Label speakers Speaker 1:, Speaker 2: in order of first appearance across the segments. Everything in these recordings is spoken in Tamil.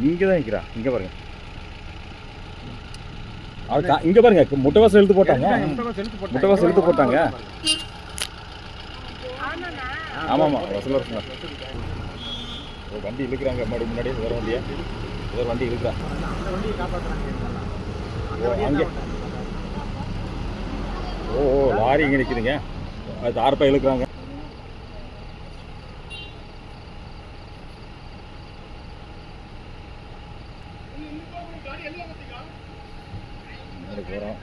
Speaker 1: இங்கே தான் நிற்கிறா இங்கே பாருங்க. கா- இங்க பாருங்க. முட்டைவாசல் இழுத்து போட்டாங்க. முட்டைவாசல் இழுத்து போட்டாங்க. ஆமாம் ஆமாம் வசூல் வருஷம் ஒரு வண்டி இழுக்கிறாங்க. முன்னாடி முன்னாடி வேற வண்டியா? ஒரு வண்டி இழுக்கிறா ஓ அங்கே. ஓ ஓ லாரி இங்கே நிற்குதுங்க அது தார்ப்பா இழுக்கிறாங்க போகிறோம்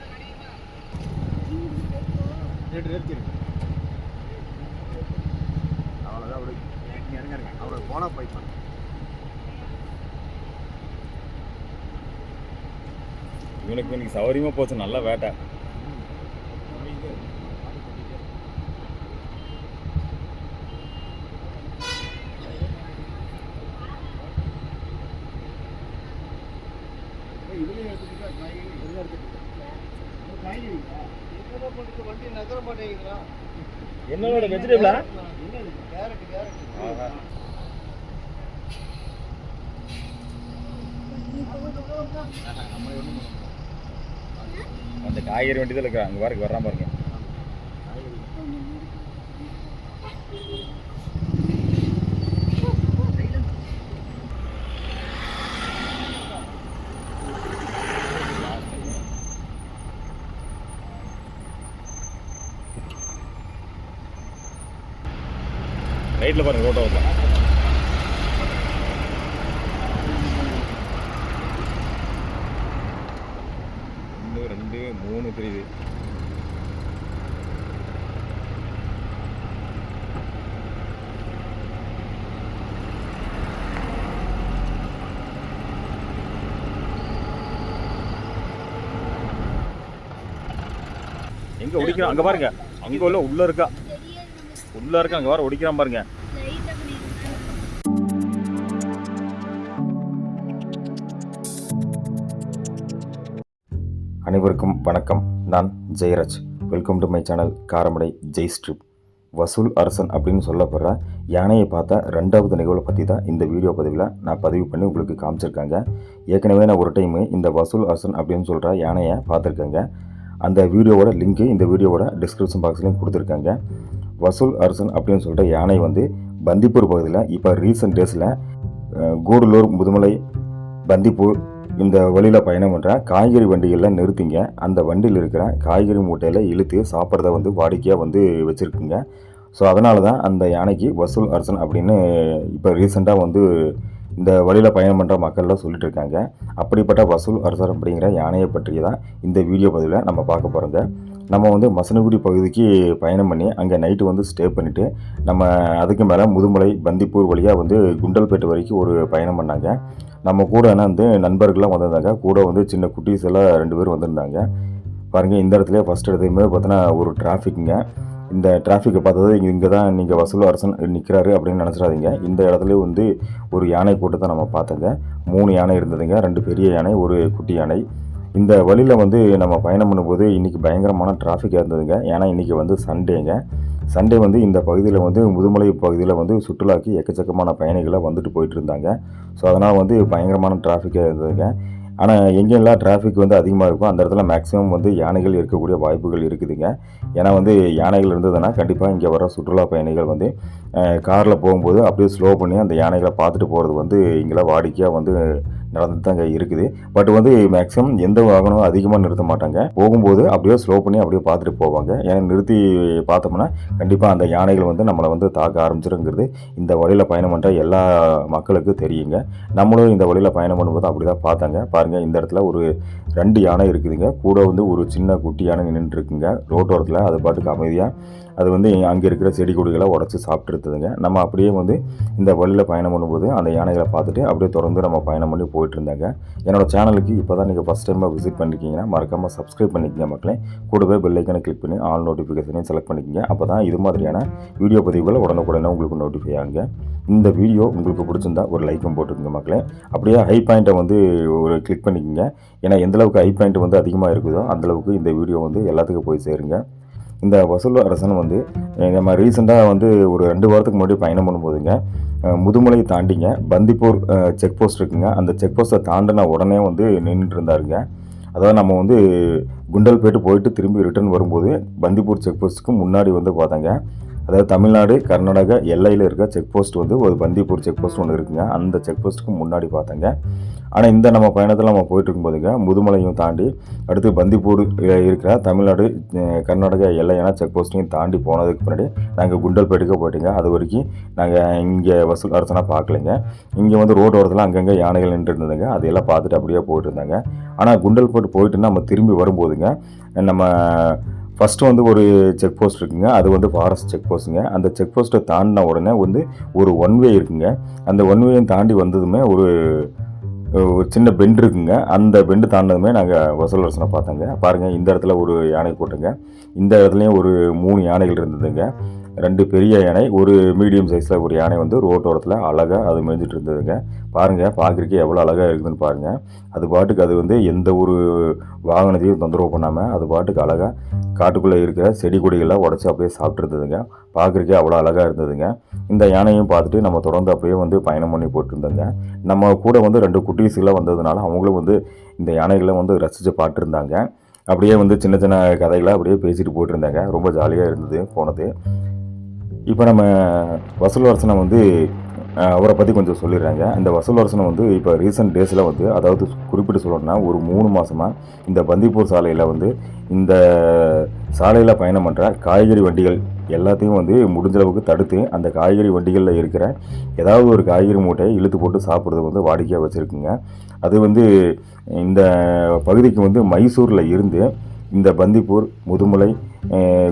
Speaker 2: அவ்வளோதான் அப்படி இங்கே இருங்க இருங்க அவரை போனால் போய்ப்பான்
Speaker 1: இவனுக்கு இன்னைக்கு சௌகரியமாக போச்சு நல்லா வேட்டை. என்னோட வெஜிடபிளா
Speaker 2: என்னது கேரட் கேரட்
Speaker 1: அந்த காய்கறி வண்டி தான் இருக்கிறான் அங்கே பாருங்க வர்றான் பாருங்க. ரைட்டில் பாருங்க ரோட்டை வரலாம் ஒன்று ரெண்டு மூணு தெரியுது. எங்க ஒடிக்கிறான்? அங்க பாருங்க. அங்க உள்ள உள்ள இருக்கா? உள்ள இருக்கா? அங்க வர ஒடிக்கிறான் பாருங்க. அனைவருக்கும் வணக்கம். நான் Jayaraj. Welcome to my channel Karamadai Jai strip வசூல் அரசன் அப்படின்னு சொல்லப்படுற யானையை பார்த்த ரெண்டாவது நிகழ்வை பற்றி தான் இந்த வீடியோ பதிவில் நான் பதிவு பண்ணி உங்களுக்கு காமிச்சிருக்காங்க. ஏற்கனவே நான் ஒரு டைமு இந்த வசூல் அரசன் அப்படின்னு சொல்கிற யானையை பார்த்துருக்கேங்க. அந்த வீடியோவோட லிங்க்கு இந்த வீடியோவோட டிஸ்கிரிப்ஷன் பாக்ஸ்லையும் கொடுத்துருக்காங்க. வசூல் அரசன் அப்படின்னு சொல்கிற யானை வந்து பந்திப்பூர் பகுதியில் இப்போ ரீசெண்ட் டேஸில் கூடலூர் முதுமலை பந்திப்பூர் இந்த வழியில் பயணம் பண்ணுற காய்கறி வண்டிகள்லாம் நிறுத்திங்க. அந்த வண்டியில் இருக்கிற காய்கறி மூட்டையில் இழுத்து சாப்பிட்றத வந்து வாடிக்கையாக வந்து வச்சுருக்குங்க. ஸோ அதனால தான் அந்த யானைக்கு வசூல் அரசன் அப்படின்னு இப்போ ரீசெண்டாக வந்து இந்த வழியில் பயணம் பண்ணுற மக்கள்லாம் சொல்லிட்டு இருக்காங்க. அப்படிப்பட்ட வசூல் அரசர் அப்படிங்கிற யானையை பற்றி தான் இந்த வீடியோ பதிவில் நம்ம பார்க்க போகிறோங்க நம்ம வந்து மசனகுடி பகுதிக்கு பயணம் பண்ணி அங்கே நைட்டு வந்து ஸ்டே பண்ணிவிட்டு நம்ம அதுக்கு மேலே முதுமலை பந்திப்பூர் வழியாக வந்து குண்டல்பேட்டை வரைக்கும் ஒரு பயணம் பண்ணாங்க. நம்ம கூட என்ன வந்து நண்பர்கள்லாம் வந்திருந்தாங்க. கூட வந்து சின்ன குட்டீஸ் எல்லாம் ரெண்டு பேர் வந்திருந்தாங்க. பாருங்கள் இந்த இடத்துல ஃபஸ்ட் இடத்துலையுமே பார்த்தோன்னா ஒரு டிராஃபிக்குங்க இந்த டிராஃபிக்கை பார்த்தது இங்கே தான் நீங்கள் வசூல் அரசன் நிற்கிறாரு அப்படின்னு நினச்சிடாதீங்க. இந்த இடத்துல வந்து ஒரு யானை கூட்டத்தை நம்ம பார்த்தோங்க. மூணு யானை இருந்ததுங்க. ரெண்டு பெரிய யானை ஒரு குட்டி யானை. இந்த வழியில் வந்து நம்ம பயணம் பண்ணும்போது இன்றைக்கி பயங்கரமான டிராஃபிக்காக இருந்ததுங்க. ஏன்னா இன்றைக்கி வந்து சண்டேங்க சண்டே வந்து இந்த பகுதியில் வந்து முதுமலை பகுதியில் வந்து சுற்றுலாக்கு எக்கச்சக்கமான பயணிகளை வந்துட்டு போயிட்டு இருந்தாங்க ஸோ அதனால் வந்து பயங்கரமான டிராஃபிக்காக இருந்ததுங்க. ஆனால் எங்கெல்லாம் டிராஃபிக் வந்து அதிகமாக இருக்கும் அந்த இடத்துல மேக்ஸிமம் வந்து யானைகள் இருக்கக்கூடிய வாய்ப்புகள் இருக்குதுங்க. ஏன்னா வந்து யானைகள் இருந்ததுன்னா கண்டிப்பாக இங்கே வர சுற்றுலா பயணிகள் வந்து காரில் போகும்போது அப்படியே ஸ்லோ பண்ணி அந்த யானைகளை பார்த்துட்டு போகிறது வந்து இங்கெல்லாம் வாடிக்கையாக வந்து நடந்துட்டு தாங்க இருக்குது. பட் வந்து மேக்ஸிமம் எந்த வாகனமும் அதிகமாக நிறுத்த மாட்டாங்க. போகும்போது அப்படியே ஸ்லோ பண்ணி அப்படியே பார்த்துட்டு போவாங்க. ஏன்னா நிறுத்தி பார்த்தோம்னா கண்டிப்பாக அந்த யானைகள் வந்து நம்மளை வந்து தாக்க ஆரம்பிச்சிருங்கிறது இந்த வழியில் பயணம் பண்ணுற எல்லா மக்களுக்கும் தெரியுங்க. நம்மளும் இந்த வழியில் பயணம் பண்ணும்போது அப்படி தான் பார்த்தாங்க. பாருங்கள் இந்த இடத்துல ஒரு ரெண்டு யானை இருக்குதுங்க. கூட வந்து ஒரு சின்ன குட்டி யானை நின்றுருக்குங்க ரோட்டோரத்தில் அது பாட்டுக்கு அமைதியாக அது வந்து அங்கே இருக்கிற செடி கொடிகளை உடச்சி சாப்பிட்டுருந்ததுங்க. நம்ம அப்படியே வந்து இந்த வழியில் பயணம் பண்ணும்போது அந்த யானைகளை பார்த்துட்டு அப்படியே தொடர்ந்து நம்ம பயணம் பண்ணி போயிட்டு இருந்தாங்க என்னோடய சேனலுக்கு இப்போ தான் நீங்கள் ஃபஸ்ட் டைமாக விசிட் பண்ணிருக்கீங்கன்னா மறக்காமல் சப்ஸ்கிரைப் பண்ணிக்கங்க மக்களே. கூடவே பெல்லைக்கனை கிளிக் பண்ணி ஆல் நோட்டிஃபிகேஷனையும் செலக்ட் பண்ணிக்கங்க. அப்போ தான் இது மாதிரியான வீடியோ பதிவுகளை உடனுக்குடனே உங்களுக்கு நோட்டிஃபை ஆகுங்க. இந்த வீடியோ உங்களுக்கு பிடிச்சிருந்தா ஒரு லைக்கும் போட்டுக்கோங்க மக்களே. அப்படியே ஹை பாயிண்ட்டை வந்து ஒரு கிளிக் பண்ணிக்கோங்க. ஏன்னா எந்தளவுக்கு ஹை பாயிண்ட் வந்து அதிகமாக இருக்குதோ அந்தளவுக்கு இந்த வீடியோ வந்து எல்லாத்துக்கும் போய் சேருங்க. இந்த வசூல் அரசன் வந்து நம்ம ரீசெண்டாக வந்து ஒரு ரெண்டு வாரத்துக்கு முன்னாடி பயணம் பண்ணும்போதுங்க முதுமலையை முதுமலை தாண்டிங்க. பந்திப்பூர் செக் போஸ்ட் இருக்குங்க. அந்த செக் போஸ்ட்டை தாண்டின உடனே வந்து நின்றுட்டு இருந்தாருங்க. அதாவது நம்ம வந்து குண்டல்பேட்டு போயிட்டு திரும்பி ரிட்டர்ன் வரும்போது பந்திப்பூர் செக் போஸ்ட்டுக்கு முன்னாடி வந்து பார்த்தாங்க. அதாவது தமிழ்நாடு கர்நாடகா எல்லையில் இருக்க செக் போஸ்ட் வந்து ஒரு பந்திப்பூர் செக் போஸ்ட் ஒன்று இருக்குங்க. அந்த செக் போஸ்ட்டுக்கு முன்னாடி பார்த்தாங்க. ஆனால் இந்த நம்ம பயணத்தில் நம்ம போயிட்டுருக்கும்போதுங்க முதுமலையும் தாண்டி அடுத்து பந்திப்பூர் இருக்கிற தமிழ்நாடு கர்நாடகா எல்லையான செக் போஸ்ட்டையும் தாண்டி போனதுக்கு பின்னாடி நாங்கள் குண்டல்பேட்டுக்கு போயிட்டுங்க. அது வரைக்கும் நாங்கள் இங்கே வசூல் அரசனாக பார்க்கலைங்க இங்கே வந்து ரோடு ஓரத்தில் அங்கங்கே யானைகள் நின்று இருந்ததுங்க அதையெல்லாம் பார்த்துட்டு அப்படியே போயிட்டு இருந்தாங்க ஆனால் குண்டல்பேட்டு போயிட்டு நம்ம திரும்பி வரும்போதுங்க நம்ம ஃபஸ்ட்டு வந்து ஒரு செக் போஸ்ட் இருக்குங்க. அது வந்து ஃபாரஸ்ட் செக் போஸ்ட்டுங்க அந்த செக் போஸ்ட்டை தாண்டின உடனே வந்து ஒரு ஒன் வே இருக்குங்க. அந்த ஒன் வேயும் தாண்டி வந்ததுமே ஒரு ஒரு சின்ன பெண்டு இருக்குங்க. அந்த பெண்டு தாண்டதுமே நாங்கள் வசூல் அரசனை பார்த்தோங்க. பாருங்கள் இந்த இடத்துல ஒரு யானை போட்டுங்க. இந்த இடத்துலையும் ஒரு மூணு யானைகள் இருந்ததுங்க. ரெண்டு பெரிய யானை ஒரு மீடியம் சைஸில் ஒரு யானை வந்து ரோட்டோரத்தில் அழகாக அது மேய்ஞ்சிட்டு இருந்ததுங்க. பாருங்கள் பார்க்குறக்கே எவ்வளோ அழகாக இருக்குதுன்னு பாருங்கள் அது பாட்டுக்கு அது வந்து எந்த ஒரு வாகனத்தையும் தொந்தரவு பண்ணாமல் அது பாட்டுக்கு அழகாக காட்டுக்குள்ளே இருக்கிற செடி கொடிகளை உடச்சி அப்படியே சாப்பிட்டு இருந்ததுங்க. பார்க்குறக்கே அவ்வளோ அழகாக இருந்ததுங்க. இந்த யானையும் பார்த்துட்டு நம்ம தொடர்ந்து அப்படியே வந்து பயணம் பண்ணி போட்டிருந்தோங்க நம்ம கூட வந்து ரெண்டு குட்டீஸ்லாம் வந்ததுனால அவங்களும் வந்து இந்த யானைகளை வந்து ரசித்து பார்த்துருந்தாங்க. அப்படியே வந்து சின்ன சின்ன கதைகளை அப்படியே பேசிட்டு போயிட்டுருந்தாங்க. ரொம்ப ஜாலியாக இருந்தது போனது. இப்போ நம்ம வசூல் அரசனை வந்து அவரை பற்றி கொஞ்சம் சொல்லிடுறாங்க. இந்த வசூல் அரசனை வந்து இப்போ ரீசெண்ட் டேஸில் வந்து அதாவது குறிப்பிட்டு சொல்லணும்னா ஒரு மூணு மாதமாக இந்த பந்திப்பூர் சாலையில் வந்து இந்த சாலையில் பயணம் பண்ணுற காய்கறி வண்டிகள் எல்லாத்தையும் வந்து முடிஞ்ச அளவுக்கு தடுத்து அந்த காய்கறி வண்டிகளில் இருக்கிற ஏதாவது ஒரு காய்கறி மூட்டையை இழுத்து போட்டு சாப்பிட்றது வந்து வாடிக்கையாக வச்சுருக்குங்க. அது வந்து இந்த பகுதிக்கு வந்து மைசூரில் இருந்து இந்த பந்திப்பூர் முதுமலை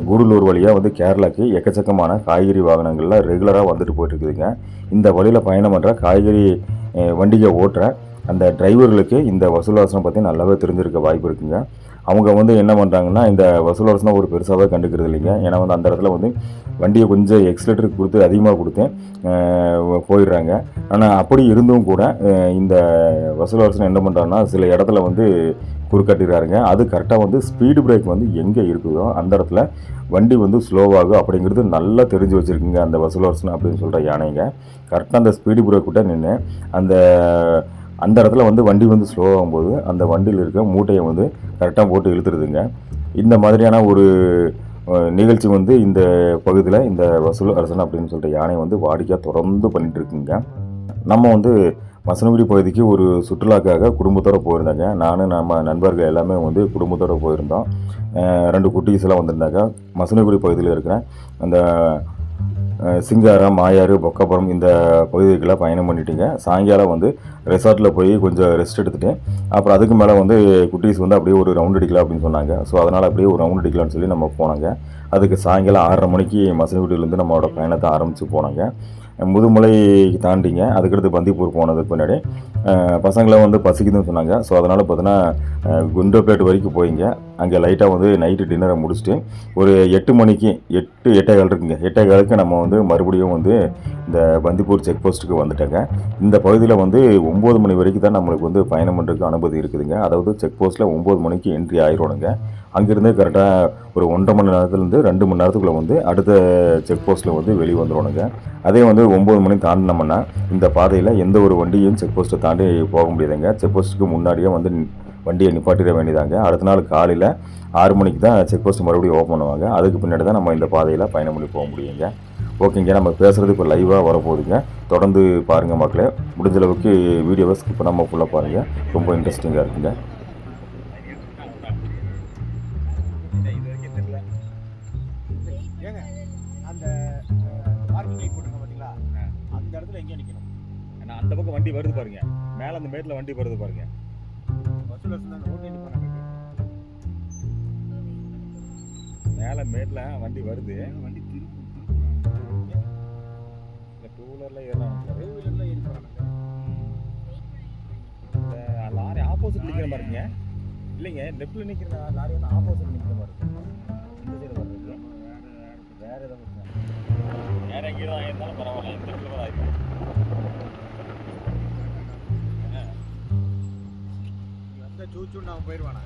Speaker 1: கூடலூர் வழியாக வந்து கேரளாக்கு எக்கச்சக்கமான காய்கறி வாகனங்கள்லாம் ரெகுலராக வந்துட்டு போயிட்டுருக்குதுங்க. இந்த வழியில் பயணம் பண்ணுற காய்கறி வண்டியை ஓட்டுற அந்த டிரைவர்களுக்கு இந்த வசூலாசனம் பற்றி நல்லாவே தெரிஞ்சிருக்க வாய்ப்பு இருக்குங்க. அவங்க வந்து என்ன பண்ணுறாங்கன்னா இந்த வசூலாசனம் ஒரு பெருசாகவே கண்டுக்கிறது இல்லைங்க. ஏன்னா வந்து அந்த இடத்துல வந்து வண்டியை கொஞ்சம் எக்ஸ்லேட்டருக்கு கொடுத்து அதிகமாக கொடுத்து போயிடுறாங்க. ஆனால் அப்படி இருந்தும் கூட இந்த வசூலாசனம் என்ன பண்ணுறாங்கன்னா சில இடத்துல வந்து குறுக்கட்டிடுறாருங்க அது கரெக்டாக வந்து ஸ்பீடு பிரேக் வந்து எங்கே இருக்குதோ அந்த இடத்துல வண்டி வந்து ஸ்லோவாகும் அப்படிங்கிறது நல்லா தெரிஞ்சு வச்சுருக்குங்க. அந்த வசூலர்ஸ்னு அப்படின்னு சொல்கிற யானைங்க. கரெக்டாக அந்த ஸ்பீடு பிரேக் கூட நின்று அந்த அந்த இடத்துல வந்து வண்டி வந்து ஸ்லோவாகும் போது அந்த வண்டியில் இருக்க மூட்டையை வந்து கரெக்டாக போட்டு இழுத்துருதுங்க. இந்த மாதிரியான ஒரு நிகழ்ச்சி வந்து இந்த பகுதியில் இந்த வசூல் அரசன் அப்படின்னு சொல்லிட்டு யானை வந்து வாடிக்கையாக தொடர்ந்து பண்ணிட்டு இருக்குங்க. நம்ம வந்து மசனகுடி பகுதிக்கு ஒரு சுற்றுலாக்காக குடும்பத்தோடு போயிருந்தாங்க. நானும் நம்ம நண்பர்கள் எல்லாமே வந்து குடும்பத்தோடு போயிருந்தோம். ரெண்டு குட்டீஸ் எல்லாம் வந்திருந்தாங்க. மசனகுடி பகுதியில் இருக்கிற அந்த சிங்காரம் மாயாறு பொக்கப்புறம் இந்த பகுதிக்கெல்லாம் பயணம் பண்ணிட்டுங்க. சாயங்காலம் வந்து ரெசார்ட்டில் போய் கொஞ்சம் ரெஸ்ட் எடுத்துகிட்டு அப்புறம் அதுக்கு மேலே வந்து குட்டீஸ் வந்து அப்படியே ஒரு ரவுண்ட் அடிக்கலாம் அப்படின்னு சொன்னாங்க. ஸோ அதனால் அப்படியே ஒரு ரவுண்ட் அடிக்கலாம்னு சொல்லி நம்ம போனாங்க. அதுக்கு சாயங்காலம் ஆறரை மணிக்கு மசனகுடியிலேருந்து நம்மளோட பயணத்தை ஆரம்பித்து போனாங்க. முதுமலை தாண்டிங்க. அதுக்கடுத்து பந்திப்பூர் போனதுக்கு பின்னாடி. பசங்களாம் வந்து பசிக்குதுன்னு சொன்னாங்க. ஸோ அதனால் பார்த்தீங்கன்னா குண்டோப்பேட் வரைக்கும் போயிங்க. அங்கே லைட்டாக வந்து நைட்டு டின்னரை முடிச்சுட்டு ஒரு எட்டு மணிக்கு எட்டு எட்டே கால் இருக்குங்க. எட்டே காலுக்கு நம்ம வந்து மறுபடியும் வந்து இந்த பந்திப்பூர் செக் போஸ்ட்டுக்கு வந்துட்டேங்க. இந்த பகுதியில் வந்து ஒம்பது மணி வரைக்கும் தான் நம்மளுக்கு வந்து பயணம் பண்ணுறதுக்கு அனுமதி இருக்குதுங்க. அதாவது செக் போஸ்ட்டில் ஒம்பது மணிக்கு என்ட்ரி ஆயிரோனுங்க அங்கேருந்து கரெக்டாக ஒரு ஒன்றரை மணி நேரத்துலேருந்து ரெண்டு மணி நேரத்துக்குள்ளே வந்து அடுத்த செக் போஸ்ட்டில் வந்து வெளியே வந்துடணுங்க அதே வந்து ஒம்பது மணி தாண்டினோம்னா இந்த பாதையில் எந்த ஒரு வண்டியும் செக் போஸ்ட்டை தாண்டி போக முடியாதுங்க. செக் போஸ்ட்டுக்கு முன்னாடியே வந்து நி- வண்டியை நிப்பாட்டிட வேண்டியதாங்க. அடுத்த நாள் காலையில் ஆறு மணிக்கு தான் செக் போஸ்ட் மறுபடியும் ஓப்பன் பண்ணுவாங்க. அதுக்கு பின்னாடி தான் நம்ம இந்த பாதையில் பயணம் பண்ணி போக முடியுங்க. ஓகேங்க நம்ம பேசுகிறது இப்போ லைவாக வரப்போகுதுங்க. தொடர்ந்து பாருங்கள் மக்களே. முடிஞ்ச அளவுக்கு வீடியோவை ஸ்கிப் பண்ணாமல் ஃபுல்லாக பாருங்கள் ரொம்ப இன்ட்ரெஸ்டிங்காக இருக்குங்க.
Speaker 2: அந்த பார்க்கிங் லைட் பார்த்தீங்களா அந்த இடத்துல எங்கேயும் நிற்கணும்
Speaker 3: நான் அந்த பக்கம் வண்டி வருது பாருங்க. மேல அந்த மேட்ல வண்டி வருது பாருங்க. மேல மேட்ல வண்டி வருது.
Speaker 2: வண்டி
Speaker 3: இந்த டூ வீலர்ல ஏறலாம்
Speaker 2: டூ வீலரில் ஏறி போகிறாங்க
Speaker 3: இந்த லாரி ஆப்போசிட் நிக்கிற மாதிரி இருக்குங்க. இல்லைங்க லெஃப்ட்ல நிக்கிற லாரி வந்து ஆப்போசிட் நிக்கிற மாதிரி இந்த சைடு வேற ஏதாவது வேற எங்கேயும் ஆயிருந்தாலும் பரவாயில்ல இந்த இடத்துல கூட இந்த
Speaker 2: வந்தால் சூச்சுன்னு அவன் போயிடுவானா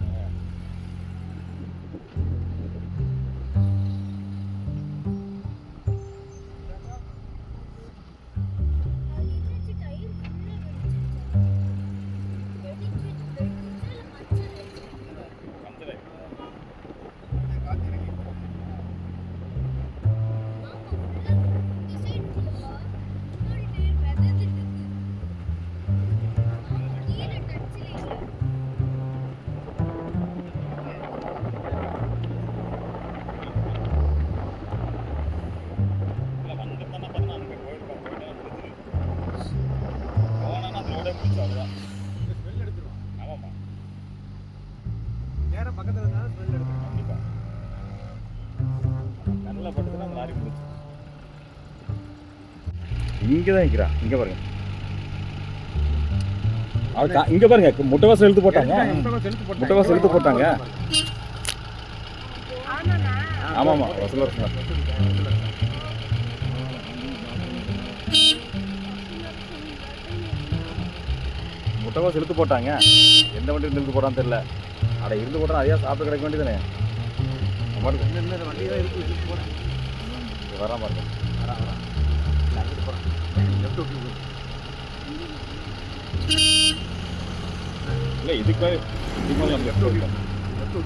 Speaker 1: இங்கே தான் நிற்கிறா இங்கே பாருங்க. கா- இங்க பாருங்க. முட்டைவாசல் இழுத்து போட்டாங்க. முட்டைவாசல் இழுத்து போட்டாங்க. ஆமாம்மா வசூல் முட்டைவாசல் இழுத்து போட்டாங்க. எந்த வண்டி இருந்து போட்டான்னு தெரியல. அட இருந்து போட்டா அதையா சாப்பிட்டு கிடைக்க வேண்டியதானே
Speaker 3: வண்டி தான் இருக்கு இருக்கு போகிறேன் இல்லை
Speaker 1: இதுக்கு இதுக்கு நம்ம லெஃப்ட் இருக்கோம்
Speaker 3: லெஃப்ட்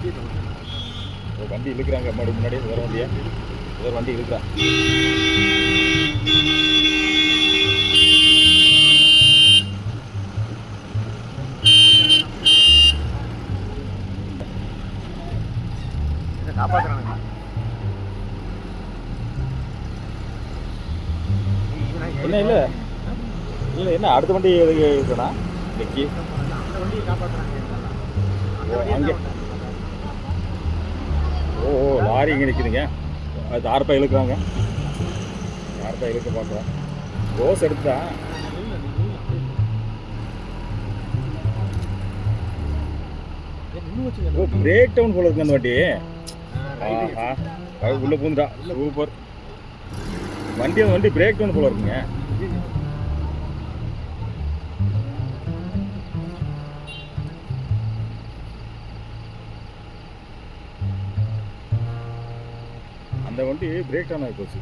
Speaker 1: ஒரு வண்டி இழுக்கிறாங்க. மறுபடியும் முன்னாடி வேறு வண்டியா? வேறு வண்டி இழுக்கிறா என்ன இல்லை. இல்லை என்ன அடுத்த வண்டி எதுக்கு இருக்குண்ணா இன்னைக்கு ஓ, அங்கே. ஓ ஓ லாரி இங்கே நிற்குதுங்க அது தார்ப்பா இழுக்கிறாங்க. தார்ப்பா இழுக்க பார்க்குறோம் ரோஸ் எடுத்தா? ஓ பிரேக் டவுன் போல இருக்கு அந்த வண்டி. ஆஹா. அது உள்ள பூந்துடா சூப்பர். வண்டி அந்த வண்டி பிரேக் டவுன் போல இருக்குங்க. வண்டி பிரேக் டவுன் ஆகி போச்சு.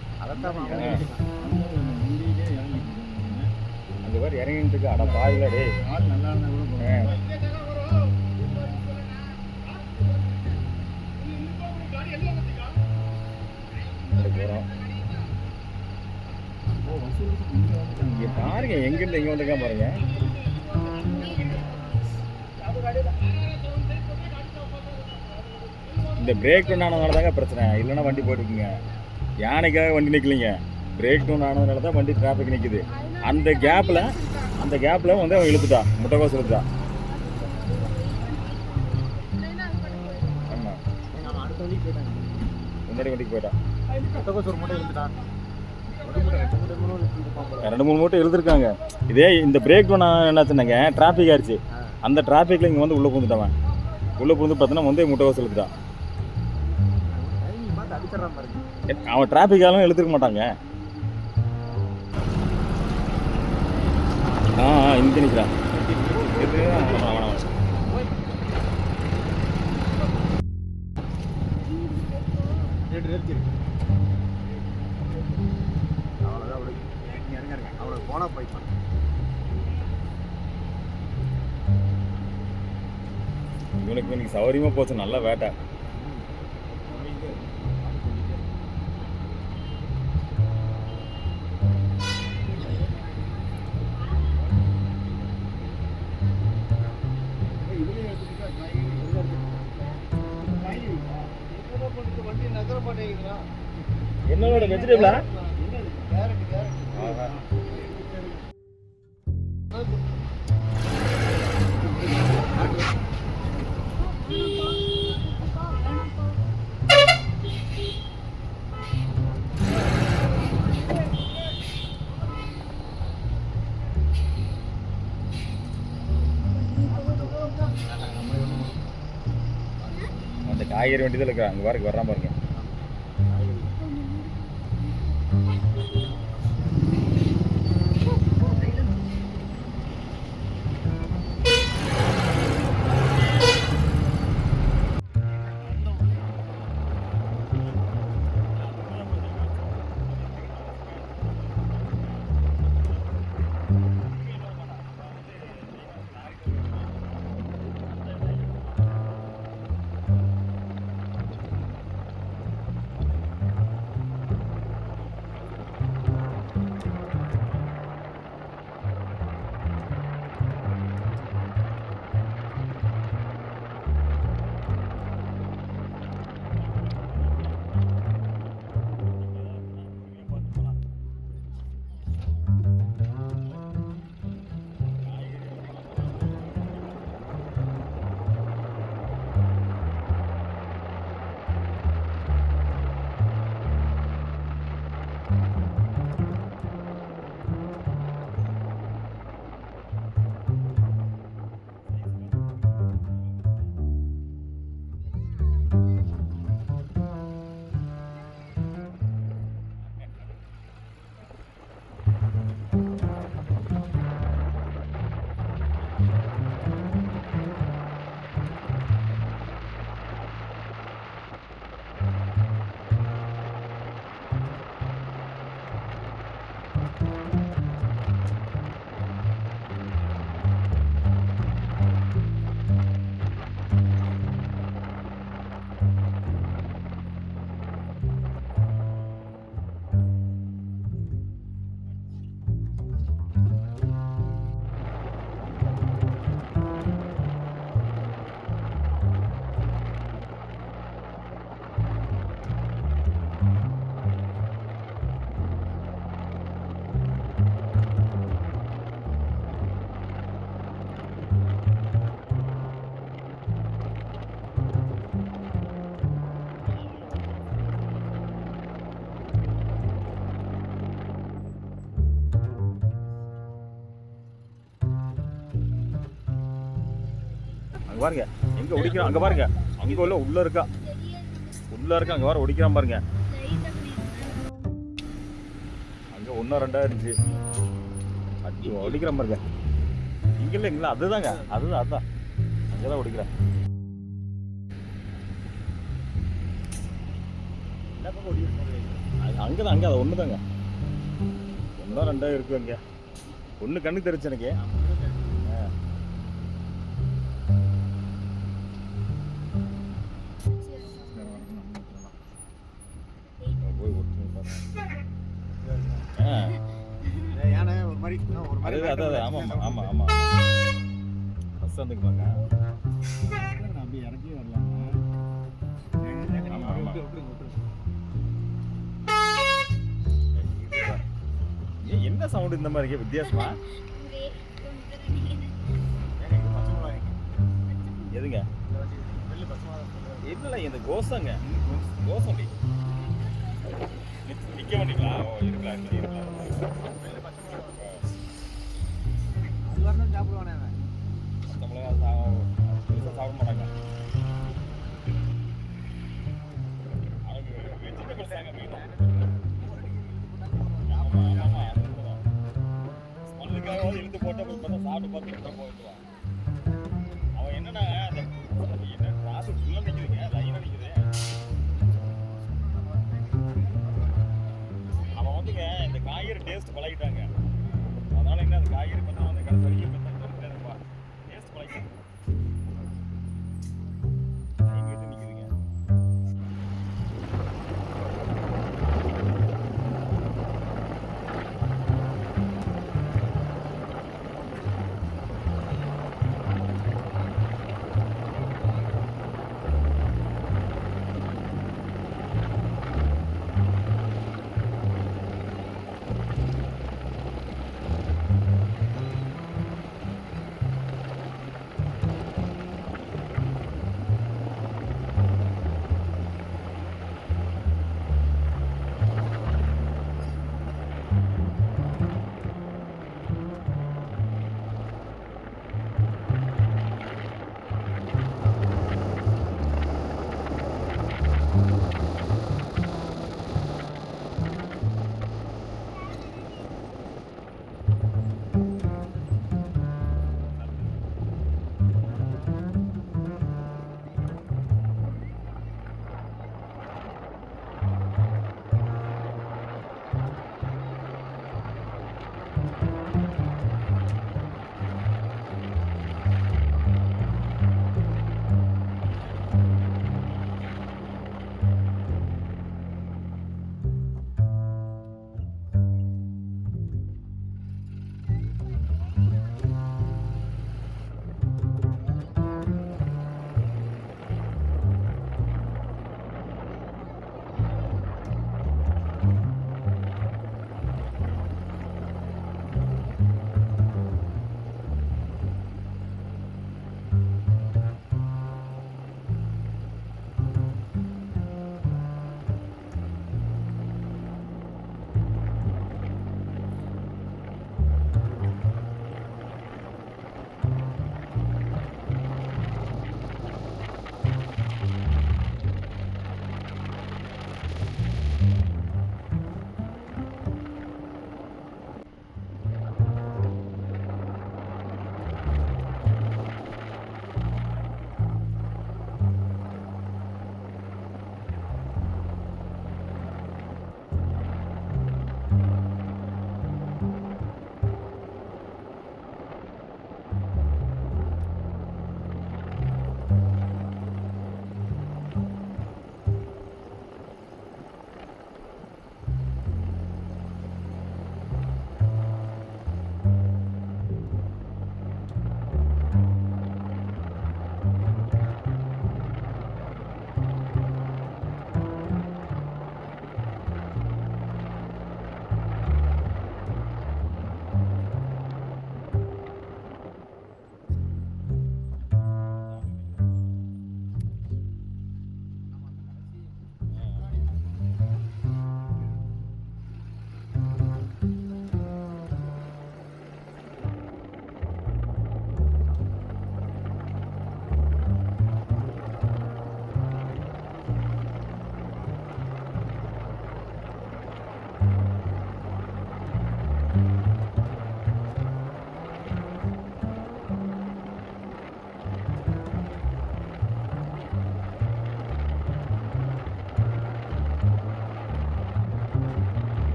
Speaker 1: அந்த மாதிரி இறங்கிட்டு இருக்கு. அட பாருல டேய்.
Speaker 3: நல்லா இருந்தா கூட.
Speaker 1: இங்க பாருங்க எங்க இருந்து எங்க வந்திருக்கா பாருங்க. இந்த பிரேக் டவுன் ஆனதுனால தாங்க பிரச்சனை. இல்லைன்னா வண்டி போயிட்டுருக்குங்க யானைக்காக வண்டி நிற்கலைங்க பிரேக் டவுன் ஆனதுனால தான் வண்டி டிராஃபிக் நிற்குது அந்த கேப்பில் அந்த கேப்பில் வந்து அவன் இழுத்துட்டான் முட்டைக்கோஸ் இழுத்துட்டான் ஆமாம் முன்னாடி வண்டிக்கு போயிட்டான்
Speaker 3: முட்டைக்கோஸ் ஒரு மூட்டை ரெண்டு மூணு
Speaker 1: மூட்டை இழுத்துருக்காங்க. இதே இந்த பிரேக் டவுன் என்னாச்சுன்னாங்க டிராஃபிக் ஆயிடுச்சு அந்த டிராஃபிக்கில் இங்கே வந்து உள்ளே பூந்துட்டவன் உள்ளே பூந்து பார்த்தோன்னா வந்து முட்டைக்கோஸ் இழுத்துட்டான்
Speaker 3: பாருங்க.
Speaker 1: அவன் டிராஃபிக் ஆளும் மாட்டாங்க. ஆ ஆ இங்கே நிற்கிறான் இது
Speaker 3: அவளுக்கு போய்ப்பான்
Speaker 1: இவனுக்கு இன்னைக்கு சௌகரியமாக போச்சு நல்ல வேட்டை. என்னோட வெஜிடபிளா? காய்கறி வண்டி தான் இருக்கிறான் அங்கே பாருக்கு வர்றான் பாருங்க. அங்க பாருங்க. எங்க ஒடிக்கிறான் அங்க பாருங்க. அங்க உள்ள உள்ள இருக்கா? உள்ள இருக்கா? அங்க வர ஒடிக்கிறான் பாருங்க. அங்க ஒன்றா ரெண்டா இருந்துச்சு. அடி ஒடிக்கிறான் பாருங்க. இங்க இல்லைங்களா அதுதாங்க. அதுதான் அதுதான் அங்கதான் ஒடிக்கிறேன்.
Speaker 3: என்ன பக்கம் அங்கே
Speaker 1: அது அங்கதான் அங்க ஒண்ணுதாங்க. ஒன்றா ரெண்டா இருக்கு அங்க. ஒண்ணு கண்ணு தெரிச்சு எனக்கு. அது அது அது. ஆமாம் ஆமாம் ஆமாம் ஃபஸ்ட்
Speaker 3: அப்படியே இறக்கி வரலாம்.
Speaker 1: ஏன் என்ன சவுண்டு இந்த மாதிரி? இருக்கே வித்தியாசமா? எதுங்க? இல்ல இந்த கோசங்க கோசம் நிக்க மாட்டீங்களா? இருக்கலாம் இருக்கலாம்.
Speaker 3: சாப்பிட மாட்டாங்க. இழுத்து போட்டு பார்த்தா சாப்பிட்டு பார்த்து போயிடுவான் அவன்
Speaker 1: என்னன்னா அந்த என்ன டிராஃபிக் ஃபுல்லாக நிற்கிறீங்க லைனாக நிற்கிறது அவன் வந்துங்க இந்த காய்கறி டேஸ்ட் பழகிட்டாங்க. அதனால என்ன அந்த காய்கறி பார்த்தா அந்த கடைசி வரைக்கும்